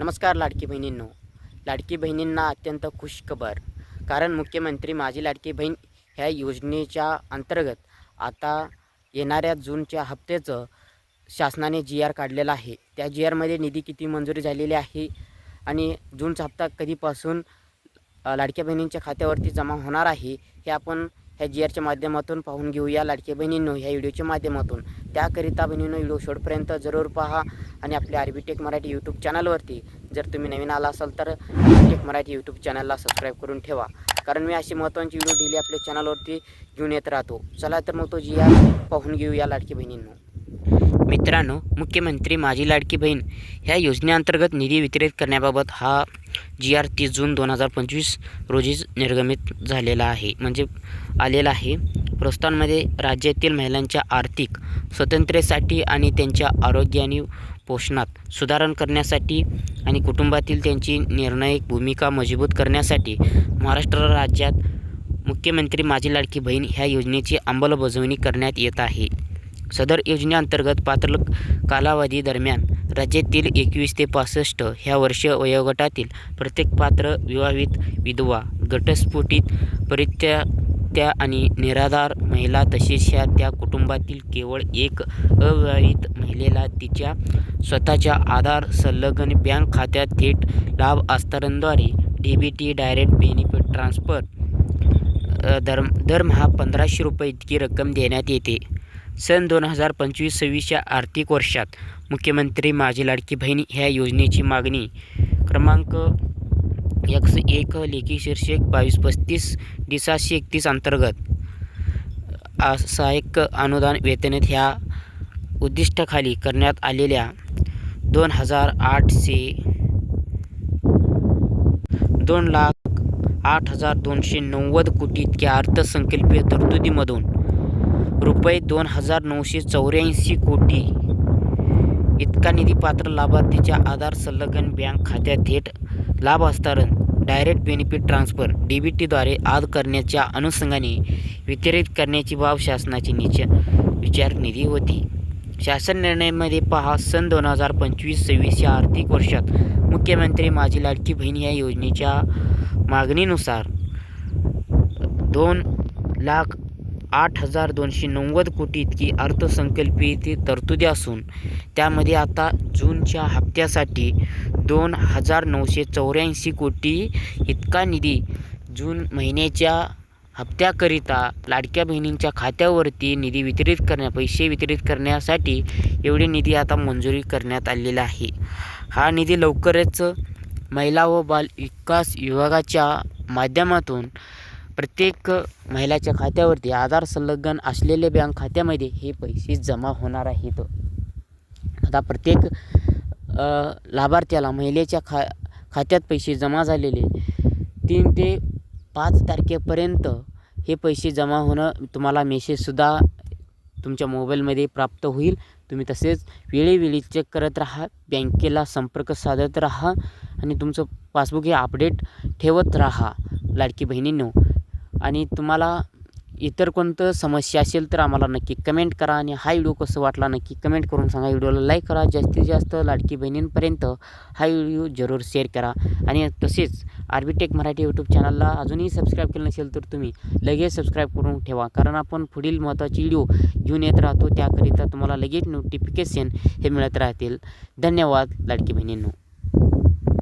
नमस्कार लाडकी बहिणींनो. लाडकी बहिणींना अत्यंत खुश खबर कारण मुख्यमंत्री माझी लाडकी बहीण ह्या योजनेच्या अंतर्गत आता येणाऱ्या जूनच्या हप्त्याचं शासनाने जी आर काढलेला आहे. त्या जी आरमध्ये निधी किती मंजुरी झालेली आहे आणि जूनचा हप्ता कधीपासून लाडक्या बहिणींच्या खात्यावरती जमा होणार आहे हे आपण ह्या जी आरच्या माध्यमातून पाहून घेऊया लाडके बहिणींनो ह्या व्हिडिओच्या माध्यमातून. त्याकरिता बहिणींनो व्हिडिओ शेवटपर्यंत जरूर पहा आणि आपल्या आरबी टेक मराठी यूट्यूब चॅनलवरती जर तुम्ही नवीन आला असाल तर टेक मराठी यूट्यूब चॅनलला सबस्क्राईब करून ठेवा. कारण मी अशी महत्त्वाची व्हिडिओ डेली आपल्या चॅनलवरती घेऊन येत राहतो. चला तर मग तो जी आर पाहून घेऊया लाडकी बहिणींनो. मित्रांनो मुख्यमंत्री माझी लाडकी बहीण ह्या योजनेअंतर्गत निधी वितरित करण्याबाबत हा जी आर तीस जून दोन हजार पंचवीस रोजीच निर्गमित झालेला आहे. म्हणजे आलेला आहे. प्रस्तावांमध्ये राज्यातील महिलांच्या आर्थिक स्वतंत्रतेसाठी आणि त्यांच्या आरोग्य आणि पोषणात सुधारण करण्यासाठी आणि कुटुंबातील त्यांची निर्णायक भूमिका मजबूत करण्यासाठी महाराष्ट्र राज्यात मुख्यमंत्री माझी लाडकी बहीण ह्या योजनेची अंमलबजावणी करण्यात येत आहे. सदर योजनेअंतर्गत पात्र कालावधी दरम्यान राज्यातील एकवीस ते पासष्ट ह्या वर्ष वयोगटातील प्रत्येक पात्र विवाहित विधवा घटस्फोटित परित्यात्या आणि निराधार महिला तसेच ह्या त्या कुटुंबातील केवळ एक अविवाहित महिलेला तिच्या स्वतःच्या आधार संलग्न बँक खात्यात थेट लाभ हस्तांतरणाद्वारे D B T direct benefit transfer दर दरमहा पंधराशे रुपये इतकी रक्कम देण्यात येते. सन दोन हजार पंचवीस सव्वीसच्या आर्थिक वर्षात मुख्यमंत्री माझी लाडकी बहीण ह्या योजनेची मागणी. क्रमांक एक्स एक लेखी शीर्षक बावीस पस्तीस डी सातशे एकतीस अंतर्गत. आ- सहाय्यक अनुदान वेतनेत ह्या उद्दिष्टाखाली करण्यात आलेल्या दोन हजार आठशे दोन लाख आठ हजार दोनशे नव्वद कोटी इतक्या अर्थसंकल्पीय तरतुदीमधून रुपये दोन हजार नऊशे चौऱ्याऐंशी कोटी इतका निधी पात्र लाभार्थीच्या आधार संलग्न बँक खात्यात थेट लाभ हस्तांतरण direct benefit transfer D B टीद्वारे आद करण्याच्या अनुषंगाने वितरित करण्याची बाब शासनाची निच विचार निधी होती. शासन निर्णयामध्ये पहा सन दोन हजार पंचवीस सव्वीस या आर्थिक वर्षात मुख्यमंत्री माझी लाडकी बहीण या योजनेच्या मागणीनुसार दोन लाख आठ हजार दोनशे नव्वद कोटी इतकी अर्थसंकल्पीय तरतुदी असून त्यामध्ये आता जूनच्या हप्त्यासाठी दोन हजार नऊशे चौऱ्याऐंशी कोटी इतका निधी जून महिन्याच्या हप्त्याकरिता लाडक्या बहिणींच्या खात्यावरती निधी वितरित करण्या पैसे वितरित करण्यासाठी एवढे निधी आता मंजुरी करण्यात आलेला आहे. हा निधी लवकरच महिला व बाल विकास विभागाच्या माध्यमातून प्रत्येक महिलाच्या खात्यावरती आधार संलग्न असलेल्या बँक खात्यामध्ये हे पैसे जमा होणार आहेत. आता प्रत्येक लाभार्थ्याला महिलेच्या खा खात्यात पैसे जमा झालेले तीन ते पाच तारखेपर्यंत हे पैसे जमा होणं तुम्हाला मेसेजसुद्धा तुमच्या मोबाईलमध्ये प्राप्त होईल. तुम्ही तसेच वेळेवेळी चेक करत राहा बँकेला संपर्क साधत राहा आणि तुमचं पासबुक हे अपडेट ठेवत राहा. लाडकी बहिणींनो आणि तुम्हाला इतर कोणतं समस्या असेल तर आम्हाला नक्की कमेंट करा आणि हा व्हिडिओ कसं वाटला नक्की कमेंट करून सांगा. व्हिडिओला लाईक करा. जास्तीत जास्त लाडकी बहिणींपर्यंत हा व्हिडिओ जरूर शेअर करा. आणि तसेच आर्बिटेक मराठी यूट्यूब चॅनलला अजूनही सबस्क्राईब केलं नसेल तर तुम्ही लगेच सबस्क्राईब करून ठेवा. कारण आपण पुढील महत्त्वाची व्हिडिओ घेऊन येत राहतो. त्याकरिता तुम्हाला लगेच नोटिफिकेशन हे मिळत राहतील. धन्यवाद लाडकी बहिणींनो.